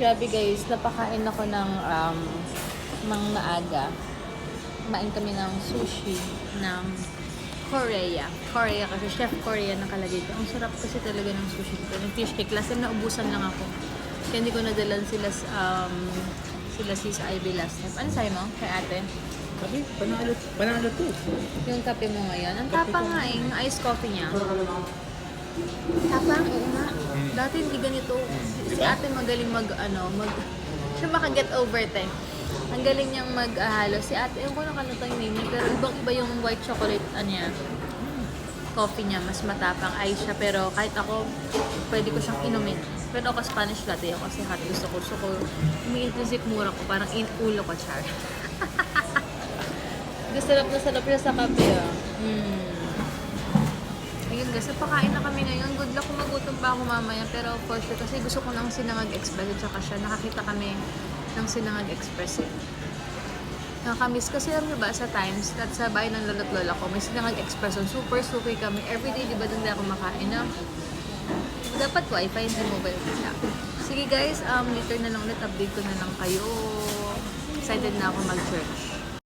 Grabe guys, napakain ako ng um, mang maaga. Kumain kami ng sushi ng Korea. Korea kasi chef Korea nakalagay ito. Ang sarap kasi talaga ng sushi dito. Ng fish cake. Last time naubusan lang ako. Kaya hindi ko nadalan sila um, sila sis Ivy last time. Ano sa'yo mo? Kay ate? Sabi, panalo, panalo to. Yung kape mo ngayon. Ang tapang nga eh. Yung iced coffee niya. Tapang, oo nga. Dati hindi ganito. Si Diba? ate magaling mag, ano, mag, siya makaget over te. Ang galing niyang maghalo. Si ate, yung ko nakalimutan yung name niya, pero ibang iba yung white chocolate, ano niya, coffee niya, mas matapang ay siya. Pero kahit ako, pwede ko siyang inumin. Pero ako Spanish latte ako kasi hot gusto ko. Gusto ko, umiinit yung sikmura ko, parang in ulo ko, char. Gusto sarap na sarap siya sa kape, ah. Mm. Ayun guys, napakain na kami ngayon. Good luck kung magutom pa ako mamaya. Pero for sure, kasi gusto ko ng Sinangag Express at saka siya. Nakakita kami ng Sinangag Express eh. Nakakamiss kasi alam ba sa times at sa bahay ng lolo't lola ko, may Sinangag Express on super suki kami. Everyday, di ba doon ako makain na? Dapat wifi, hindi mobile data. Sige guys, um, later na lang ulit, update ko na lang kayo. Excited na ako mag-church.